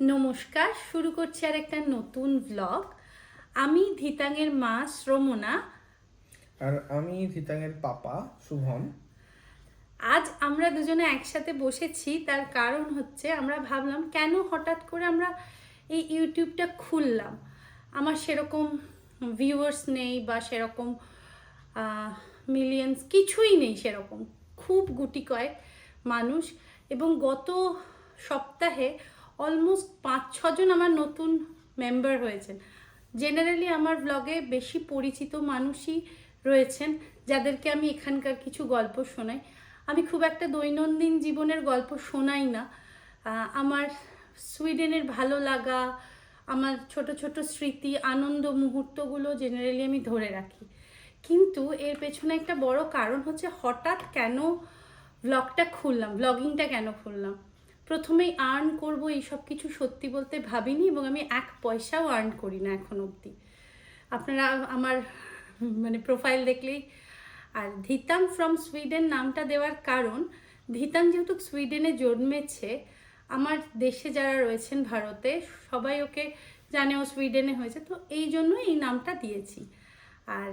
নমস্কার শুরু করছি আর একটা নতুন ভ্লগ আমি ধিতাঙের মা শ্রমণা আর আমি ধিতাঙের পাপা শুভম। আজ আমরা দুজনে একসাথে বসেছি তার কারণ হচ্ছে আমরা ভাবলাম কেন হঠাৎ করে আমরা এই ইউটিউবটা খুললাম। আমার সেরকম ভিউয়ার্স নেই বা সেরকম মিলিয়ন্স কিছুই নেই সেরকম। খুব গুটি কয়েক মানুষ এবং গত সপ্তাহে অলমোস্ট পাঁচ, ছজন আমার নতুন মেম্বার হয়েছেন। জেনারেলি আমার ব্লগে বেশি পরিচিত মানুষই রয়েছেন, যাদেরকে আমি এখানকার কিছু গল্প শোনাই। আমি খুব একটা দৈনন্দিন জীবনের গল্প শোনাই না। আমার সুইডেনের ভালো লাগা, আমার ছোট ছোট স্মৃতি, আনন্দ মুহূর্তগুলো জেনারেলি আমি ধরে রাখি। কিন্তু এর পেছনে একটা বড় কারণ হচ্ছে হঠাৎ কেন ব্লগটা খুললাম ব্লগিংটা কেন খুললাম? প্রথমেই আর্ন করব এইসব কিছু সত্যি বলতে ভাবিনি এবং আমি এক পয়সাও আর্ন করি না এখন অবধি। আপনারা আমার মানে প্রোফাইল দেখলেই, আর ধিতাং ফ্রম সুইডেন নামটা দেওয়ার কারণ ধিতাং যেহেতু সুইডেনে জন্মেছে, আমার দেশে যারা রয়েছেন ভারতে, সবাই ওকে জানে ও সুইডেনে হয়েছে, তো এই জন্য এই নামটা দিয়েছি। আর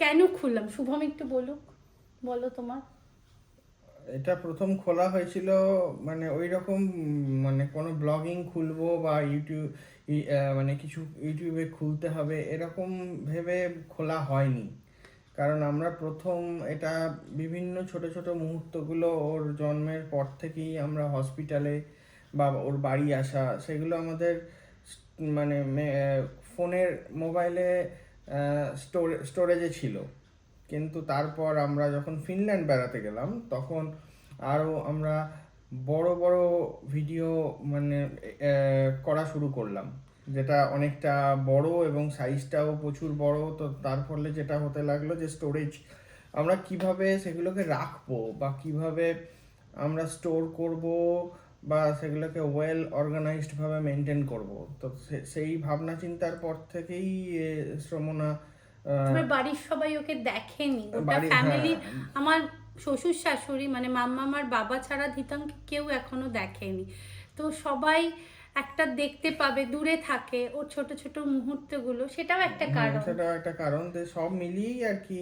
কেন খুললাম? শুভম একটু বলুক, বলো তোমার। এটা প্রথম খোলা হয়েছিল মানে ওই রকম মানে কোনো ব্লগিং খুলবো বা ইউটিউব মানে কিছু ইউটিউবে খুলতে হবে, এরকম ভেবে খোলা হয়নি। কারণ আমরা প্রথম এটা বিভিন্ন ছোট ছোট মুহূর্তগুলো ওর জন্মের পর থেকেই আমরা হসপিটালে বা ওর বাড়ি আসা, সেগুলো আমাদের মানে ফোনের মোবাইলে স্টোরেজে ছিল। কিন্তু তারপর আমরা যখন ফিনল্যান্ড বেড়াতে গেলাম তখন আরও আমরা বড় বড় ভিডিও মানে করা শুরু করলাম। যেটা অনেকটা বড় এবং সাইজটাও প্রচুর বড় তো তার ফলে যেটা হতে লাগল যে স্টোরেজ আমরা কীভাবে সেগুলোকে রাখব বা কীভাবে আমরা স্টোর করব বা সেগুলোকে ওয়েল অর্গানাইজড ভাবে মেনটেন করব তো সেই ভাবনা চিন্তার পর থেকেই এ, শ্রমণা তোমার বাড়ির সবাই ওকে দেখেনি। গোটা ফ্যামিলি। আমার শ্বশুর শাশুড়ি মানে মাম্মা আমার বাবা ছাড়া ধিতাংকে কেউ এখনও দেখেনি। তো সবাই একটা দেখতে পাবে দূরে থাকে ওর ছোট ছোট মুহূর্তগুলো সেটাও একটা কারণ। সেটাও একটা কারণ। যে সব মিলিয়েই আর কি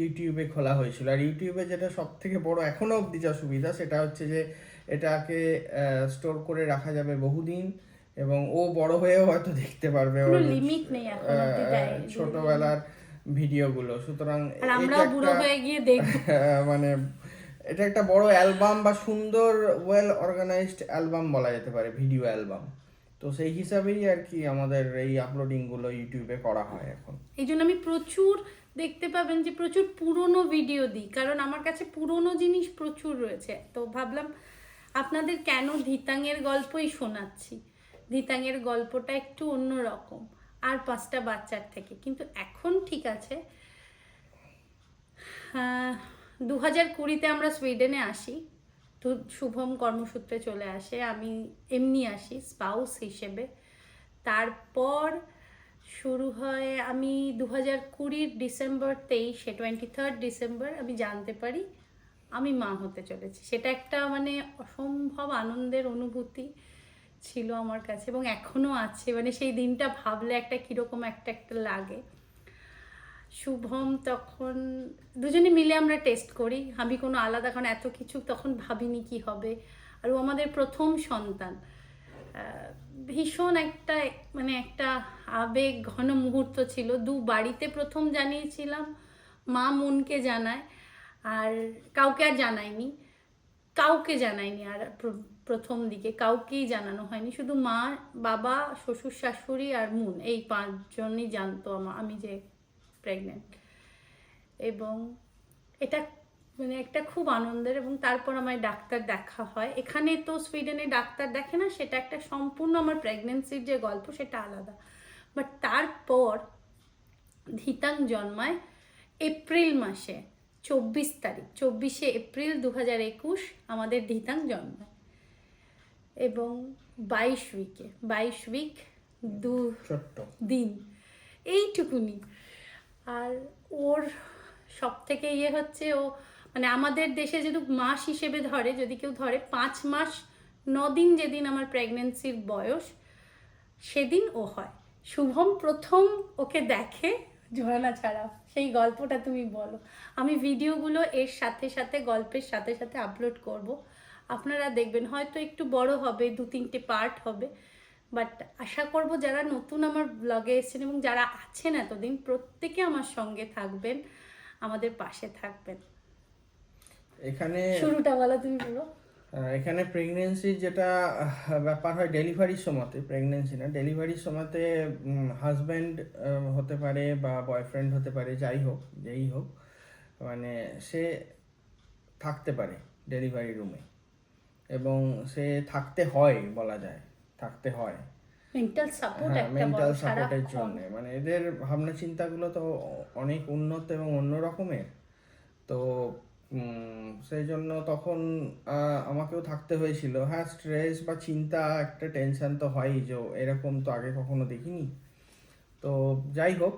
ইউটিউবে খোলা হয়েছিল। আর ইউটিউবে যেটা সব থেকে বড় এখনও অবধি যা সুবিধা সেটা হচ্ছে যে এটাকে স্টোর করে রাখা যাবে বহুদিন। এবং ও বড় হয়েও হয়তো দেখতে পারবে ওর, লিমিট নেই এখন ছোটবেলার ভিডিওগুলো। সুতরাং আমরাও বুড়ো হয়ে গিয়ে দেখব। মানে এটা একটা বড় অ্যালবাম বা সুন্দর ওয়েল অর্গানাইজড অ্যালবাম বলা যেতে পারে ভিডিও অ্যালবাম। তো সেই হিসাবেই আর কি আমাদের এই আপলোডিংগুলো ইউটিউবে করা হয় এখন। এই জন্য আমি প্রচুর দেখতে পাবেন যে প্রচুর পুরনো ভিডিও দিই কারণ আমার কাছে পুরনো জিনিস প্রচুর রয়েছে। তো ভাবলাম আপনাদের কেন ধিতাঙের গল্পই শোনাচ্ছি। ধিতাঙের গল্পটা একটু অন্য রকম আর পাঁচটা বাচ্চার থেকে। কিন্তু এখন ঠিক আছে। দু হাজার কুড়িতে আমরা সুইডেনে আসি। তো শুভম কর্মসূত্রে চলে আসে। আমি এমনি আসি, স্পাউস হিসেবে। তারপর শুরু হয়, আমি দু হাজার কুড়ির ডিসেম্বর তেইশে, টোয়েন্টি থার্ড ডিসেম্বর, আমি জানতে পারি আমি মা হতে চলেছি। সেটা একটা মানে অসম্ভব আনন্দের অনুভূতি। ছিল আমার কাছে এবং এখনও আছে। মানে সেই দিনটা ভাবলে একটা কীরকম একটা একটা লাগে। শুভম তখন, দুজনে মিলে আমরা টেস্ট করি। আমি কোনো আলাদা, কারণ এত কিছু তখন ভাবিনি কি হবে। আর ও আমাদের প্রথম সন্তান। ভীষণ একটা মানে একটা আবেগ, ঘন মুহূর্ত ছিল। দু বাড়িতে প্রথম জানিয়েছিলাম। মা মনকে জানায়। আর কাউকে আর জানায়নি। কাউকে জানায়নি আর প্রথম দিকে কাউকেই জানানো হয়নি। শুধু মা, বাবা, শ্বশুর, শাশুড়ি আর মুন এই পাঁচজনই জানতো আমা- আমি যে প্রেগনেন্ট এবং এটা মানে একটা খুব আনন্দের এবং তারপর আমার ডাক্তার দেখা হয়। এখানে তো সুইডেনে ডাক্তার দেখে না, সেটা একটা সম্পূর্ণ আমার প্রেগনেন্সির যে গল্প সেটা আলাদা। বাট তারপর ধিতাং জন্মায় এপ্রিল মাসে। চব্বিশ তারিখ চব্বিশে এপ্রিল দু হাজার একুশ আমাদের ধিতাং জন্মায় এবং বাইশ উইকে বাইশ উইক দু দিন। এইটুকুনি। আর ওর সব থেকে ইয়ে হচ্ছে ও মানে আমাদের দেশে যদি মাস হিসেবে ধরে যদি কেউ ধরে পাঁচ মাস দিন যেদিন আমার প্রেগনেন্সির বয়স সেদিন ও হয়। শুভম প্রথম ওকে দেখে ঝর্ণা ছাড়া। সেই গল্পটা তুমি বলো। আমি ভিডিওগুলো এর সাথে সাথে গল্পের সাথে সাথে আপলোড করব। আপনারা দেখবেন হয়তো একটু বড় হবে দু তিনটে পার্ট হবে। বাট আশা করব যারা নতুন আমার ব্লগে এসেছেন এবং যারা আছেন এতদিন প্রত্যেকে আমার সঙ্গে থাকবেন আমাদের পাশে থাকবেন। এখানে শুরুটা বলো তুমি বলো। এখানে প্রেগনেন্সির যেটা ব্যাপার হয় ডেলিভারির সময়তে প্রেগনেন্সি না ডেলিভারির সময়তে হাজব্যান্ড হতে পারে বা বয়ফ্রেন্ড হতে পারে যাই হোক যেই হোক মানে সে থাকতে পারে ডেলিভারি রুমে এবং সে থাকতে হয় বলা যায় থাকতে হয়। মেন্টাল সাপোর্ট মেন্টাল সাপোর্টের জন্য। মানে এদের ভাবনা চিন্তাগুলো তো অনেক উন্নত এবং অন্য রকমের তো সেই জন্য তখন আমাকেও থাকতে হয়েছিল। হ্যাঁ স্ট্রেস বা চিন্তা একটা টেনশন তো হয়ই যে এরকম তো আগে কখনো দেখিনি। তো যাই হোক,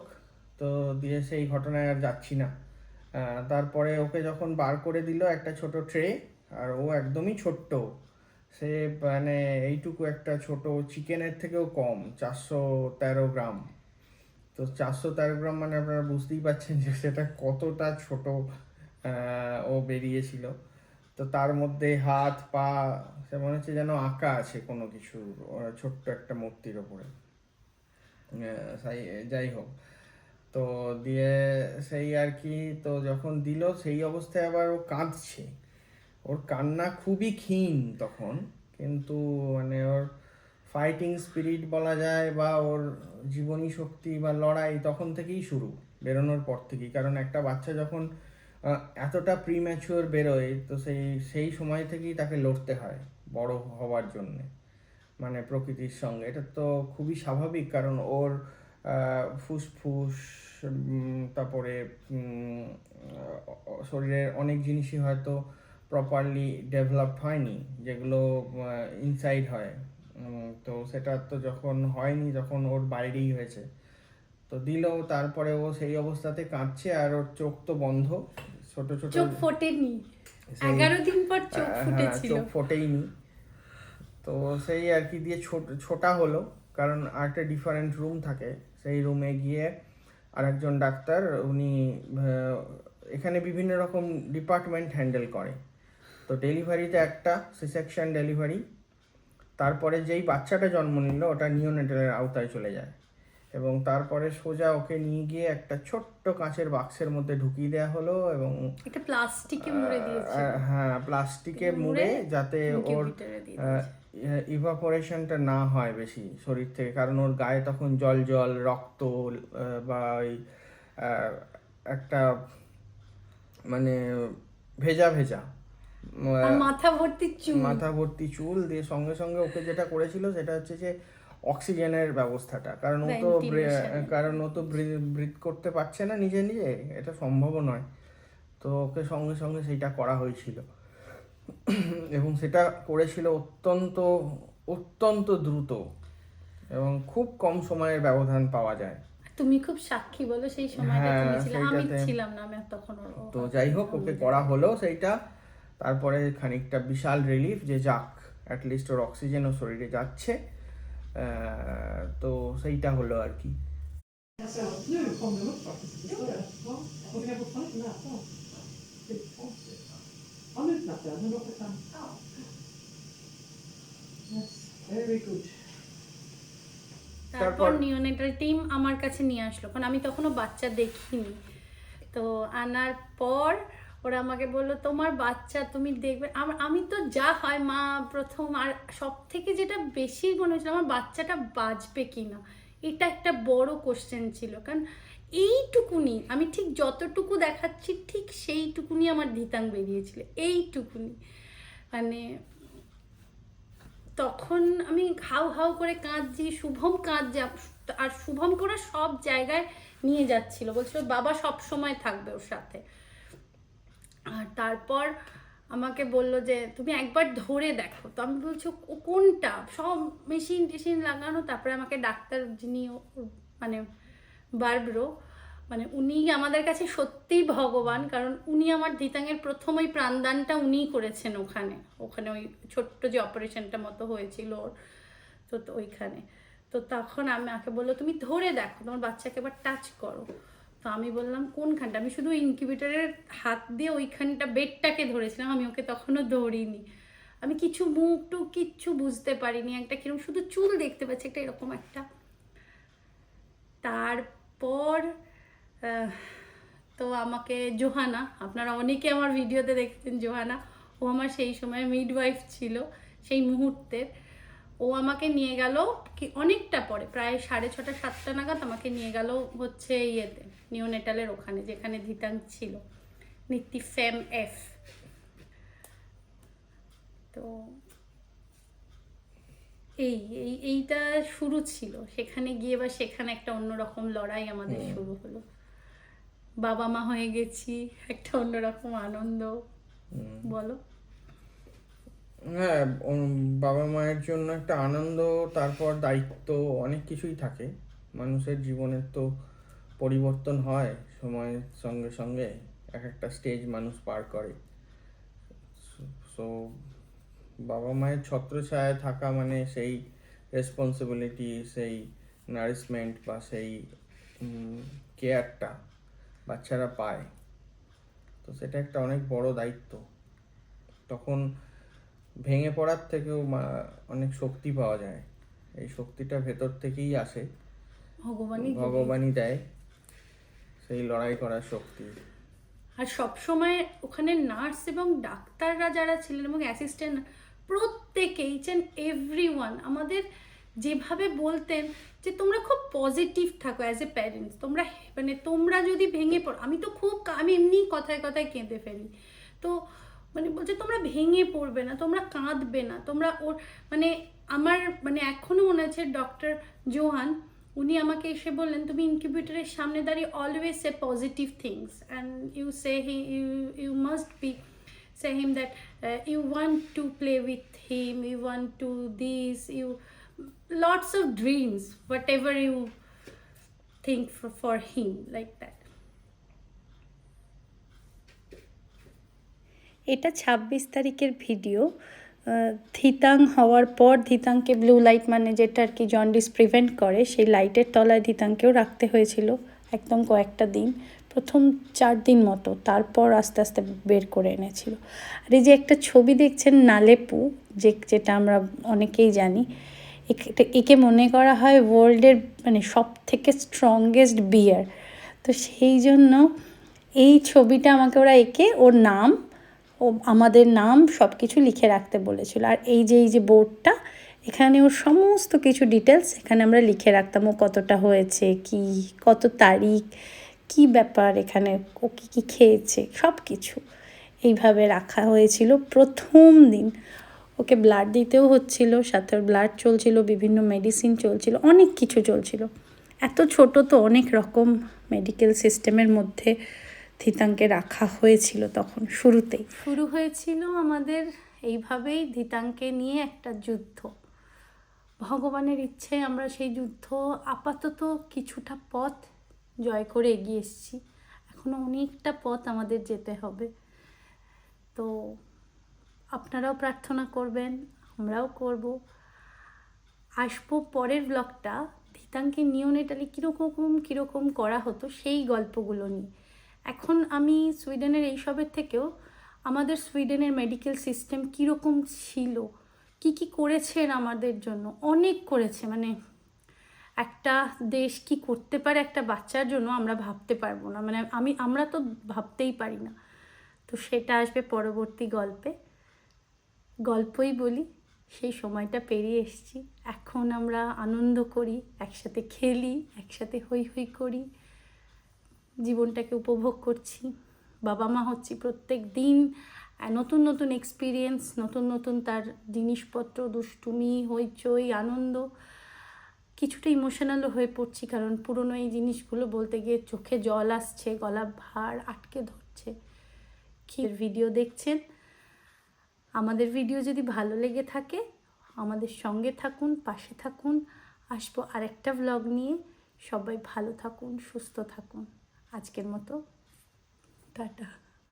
তো দিয়ে সেই ঘটনায় আর যাচ্ছি না। তারপরে ওকে যখন বার করে দিল একটা ছোট ট্রে আর ও একদমই ছোট্ট। সে মানে এইটুকু একটা ছোট চিকেনের থেকেও কম, চারশো তেরো গ্রাম। তো চারশো তেরো গ্রাম মানে আপনারা বুঝতেই পারছেন যে সেটা কতটা ছোট। ও বেরিয়েছিল। তো তার মধ্যে হাত, পা, সে মনে হচ্ছে যেন আঁকা আছে কোনো কিছু ছোট্ট একটা মূর্তির ওপরে। যাই হোক। তো দিয়ে সেই আর কি, তো যখন দিল, সেই অবস্থায় আবার ও কাঁদছে। ওর কান্না খুবই ক্ষীণ তখন, কিন্তু মানে ওর ফাইটিং স্পিরিট বলা যায় বা ওর জীবনী শক্তি বা লড়াই তখন থেকেই শুরু, বেরোনোর পর থেকেই। কারণ একটা বাচ্চা যখন এতটা প্রিম্যাচুয়ার বেরোয়, তো সেই সেই সময় থেকেই তাকে লড়তে হয়, বড় হওয়ার জন্যে মানে প্রকৃতির সঙ্গে। এটা তো খুবই স্বাভাবিক, কারণ ওর ফুসফুস তারপরে শরীরের অনেক জিনিসই হয়তো প্রপারলি ডেভেলপড হয়নি, যেগুলো ইনসাইড হয়। তো সেটা তো যখন হয়নি, যখন ওর বাইরেই হয়েছে, তো দিল, তারপরে ও সেই অবস্থাতে কাঁদছে আর ওর চোখ তো বন্ধ। ছোট ছোট চোখ ফোটেনি। এগারো দিন পর চোখ হ্যাঁ, ফুটেছিল। চোখ ফোটেইনি। তো সেই আর কি দিয়ে ছোট ছোটা হলো কারণ আরেকটা ডিফারেন্ট রুম থাকে। সেই রুমে গিয়ে আরেকজন ডাক্তার উনি এখানে বিভিন্ন রকম ডিপার্টমেন্ট হ্যান্ডেল করে। তো ডেলিভারিতে একটা সিসেকশন ডেলিভারি তারপরে যেই বাচ্চাটা জন্ম নিল ওটা নিওনেটালের আওতায় চলে যায়। এবং তারপরে সোজা ওকে নিয়ে গিয়ে একটা ছোট্ট কাঁচের বাক্সের মধ্যে ঢুকিয়ে দেওয়া হলো এবং একটা প্লাস্টিকে মুড়ে দিয়েছে। হ্যাঁ প্লাস্টিকে মুড়ে যাতে ওর ইভাপোরেশনটা না হয় বেশি শরীর থেকে কারণ ওর গায়ে তখন জল জল রক্ত বা ওই একটা মানে ভেজা ভেজা মাথা ভর্তি চুল। মাথা ভর্তি চুল দিয়ে সঙ্গে সঙ্গে ওকে যেটা করেছিল সেটা হচ্ছে যে অক্সিজেনের ব্যবস্থাটা। কারণ ও তো কারণ ও তো ব্রিথ করতে পারছে না নিজে নিজে এটা সম্ভবও নয়। তো ওকে সঙ্গে সঙ্গে সেইটা করা হয়েছিল। এবং সেটা করেছিল অত্যন্ত অত্যন্ত দ্রুত এবং খুব কম সময়ের ব্যবধান পাওয়া যায়। তুমি খুব সাক্ষী বলো সেই সময়টা হ্যাঁ, তুমি ছিলে। আমি ছিলাম না আমি তখন তো যাই হোক ওকে করা হলো সেইটা। তারপরে খানিকটা বিশাল রিলিফ যে যাক অ্যাটলিস্ট ওর অক্সিজেন ও শরীরে যাচ্ছে। তো সেইটা হলো আর কি। তারপর নিওনেটাল টিম আমার কাছে নিয়ে আসলো। কারণ আমি তখনও বাচ্চা দেখিনি। তো আনার পর ওরা আমাকে বলল, তোমার বাচ্চা, তুমি দেখবে। আম- তো যা হয়, মা প্রথম, আর সব থেকে যেটা বেশি মনে হয়েছিল, আমার বাচ্চাটা বাঁচবে কি না? এটা একটা বড় কোশ্চেন ছিল। কারণ এইটুকুনি, আমি ঠিক যতটুকু দেখাচ্ছি, ঠিক সেইটুকুনি আমার ধিতাং বেরিয়েছিল, এইটুকুনি। মানে তখন আমি হাউ হাউ করে কাঁদছি, শুভম কাঁদছে আর শুভম করে সব জায়গায় নিয়ে যাচ্ছিল। বলছিল, বাবা সব সময় থাকবে ওর সাথে। আর তারপর আমাকে বলল যে, তুমি একবার ধরে দেখো। তো আমি বলছি কোনটা? সব মেশিন টেশিন লাগানো, তারপরে আমাকে ডাক্তার যিনি মানে বারব্রো মানে উনি আমাদের কাছে সত্যিই ভগবান, কারণ উনি আমার দিতাঙের প্রথম ওই প্রাণদানটা উনিই করেছেন ওখানে। ওখানে ওই ছোট্ট যে অপারেশনটা মতো হয়েছিল ওর, তো ওইখানে। তো তখন আমাকে বলল, তুমি ধরে দেখো, তোমার বাচ্চাকে এবার টাচ করো। তো আমি বললাম, কোনখানটা? আমি শুধু ইনকিউবেটরের হাত দিয়ে ওইখানটা বেডটাকে ধরেছিলাম, আমি ওকে তখনও ধরিনি। আমি কিছু মুখ টুক কিচ্ছু বুঝতে পারিনি, একটা কীরকম শুধু চুল দেখতে পাচ্ছি, একটা এরকম একটা। তারপর তো আমাকে জোহানা, আপনারা অনেকে আমার ভিডিওতে দেখেছেন জোহানা, ও আমার সেই সময় মিডওয়াইফ ছিল, সেই মুহূর্তের। ও আমাকে নিয়ে গেল কি অনেকটা পরে প্রায় সাড়ে ছটা সাতটা নাগাদ আমাকে নিয়ে গেল হচ্ছে ইয়েতে নিওনেটালের ওখানে যেখানে ধিতাং ছিল নীতি ফেম এফ। তো এই এই এইটা শুরু ছিল সেখানে গিয়ে বা সেখানে একটা অন্যরকম লড়াই আমাদের শুরু হলো। বাবা মা হয়ে গেছি একটা অন্যরকম আনন্দ বলো। হ্যাঁ বাবা মায়ের জন্য একটা আনন্দ, তারপর দায়িত্ব, অনেক কিছুই থাকে। মানুষের জীবনের তো পরিবর্তন হয় সময়ের সঙ্গে সঙ্গে, এক একটা স্টেজ মানুষ পার করে। সো বাবা মায়ের ছত্রছায়ায় থাকা মানে সেই রেসপন্সিবিলিটি সেই নারিশমেন্ট বা সেই কেয়ারটা বাচ্চারা পায়। তো সেটা একটা অনেক বড় দায়িত্ব। তখন ভেঙে পড়ার থেকেও মা- অনেক শক্তি পাওয়া যায়। এই শক্তিটা ভেতর থেকেই আসে। ভগবানই ভগবানই দেয়। সেই লড়াই করার শক্তি। আর সব সময় ওখানে নার্স এবং ডাক্তাররা যারা ছিলেন এবং অ্যাসিস্ট্যান্ট প্রত্যেকে ইচ অ্যান্ড এভরি আমাদের যেভাবে বলতেন যে তোমরা খুব পজিটিভ থাকো অ্যাজ এ প্যারেন্টস তোমরা মানে তোমরা যদি ভেঙে পড়ো আমি তো খুব আমি এমনি কথায় কথায় কেঁদে ফেলি। তো মানে বলছে তোমরা ভেঙে পড়বে না তোমরা কাঁদবে না তোমরা ওর মানে আমার মানে এখনও মনে আছে ডক্টর জোহান উনি আমাকে এসে বললেন তুমি ইনকিউবেটরের সামনে দাঁড়িয়ে always say positive things and you say he you you must be say him that uh, you want to play with him you want to you lots of dreams dreams ever you think for, for him that. এটা ছাব্বিশ তারিখের video. ধিতাং হওয়ার পর ধিতাংকে blue light মানে যেটা আর কি jaundice prevent করে, সেই লাইটের তলায় ধিতাংকেও রাখতে হয়েছিল একদম কয়েকটা দিন, প্রথম চার দিন মতো। তারপর আস্তে আস্তে বের করে এনেছিল। আর এই যে একটা ছবি দেখছেন নালেপু, যে যেটা আমরা অনেকেই জানি, একে- মনে করা হয় ওয়ার্ল্ডের মানে সব থেকে স্ট্রংগেস্ট বিয়ার তো সেই জন্য এই ছবিটা আমাকে ওরা এঁকে ওর নাম ও আমাদের নাম সব কিছু লিখে রাখতে বলেছিল। আর এই যে এই যে বোর্ডটা এখানে ওর সমস্ত কিছু ডিটেলস এখানে আমরা লিখে রাখতাম। ও কতটা হয়েছে, কি, কত তারিখ, কি ব্যাপার এখানে, ও কী কী খেয়েছে সব কিছু এইভাবে রাখা হয়েছিল প্রথম দিন। ওকে ব্লাড দিতেও হচ্ছিল, সাথে ওর ব্লাড চলছিল, বিভিন্ন মেডিসিন চলছিল, অনেক কিছু চলছিল। এত ছোট তো অনেক রকম মেডিকেল সিস্টেমের মধ্যে ধিতাংকে রাখা হয়েছিল তখন, শুরুতেই। শুরু হয়েছিল আমাদের এইভাবেই ধিতাংকে নিয়ে একটা যুদ্ধ। ভগবানের ইচ্ছে আমরা সেই যুদ্ধ আপাতত কিছুটা পথ জয় করে এগিয়ে এসেছি। এখনও অনেকটা পথ আমাদের যেতে হবে। তো আপনারাও প্রার্থনা করবেন, আমরাও করব। আসব পরের ব্লগটা ধিতাংকে নিওনেটালি কীরকম কীরকম করা হতো সেই গল্পগুলো নিয়ে। এখন আমি সুইডেনের এইসবের থেকেও আমাদের সুইডেনের মেডিকেল সিস্টেম কীরকম ছিল? কি কি করেছেন আমাদের জন্য? অনেক করেছে মানে একটা দেশ কি করতে পারে একটা বাচ্চার জন্য আমরা ভাবতে পারব না। মানে আমি, আমরা তো ভাবতেই পারি না। তো সেটা আসবে পরবর্তী গল্পে। গল্পই বলি, সেই সময়টা পেরিয়ে এসেছি। এখন আমরা আনন্দ করি, একসাথে খেলি, একসাথে হই হই করি। জীবনটাকে উপভোগ করছি। বাবা মা হচ্ছি প্রত্যেক দিন নতুন নতুন এক্সপিরিয়েন্স নতুন নতুন তার জিনিসপত্র, দুষ্টুমি, হইচই, আনন্দ। কিছুটা ইমোশনালও হয়ে পড়ছি কারণ পুরনো এই জিনিসগুলো বলতে গিয়ে চোখে জল আসছে, গলা ভার আটকে ধরছে। কি ভিডিও দেখছেন? আমাদের ভিডিও যদি ভালো লেগে থাকে, আমাদের সঙ্গে থাকুন, পাশে থাকুন। আসব আরেকটা ব্লগ নিয়ে। সবাই ভালো থাকুন, সুস্থ থাকুন। আজকের মতো টাটা।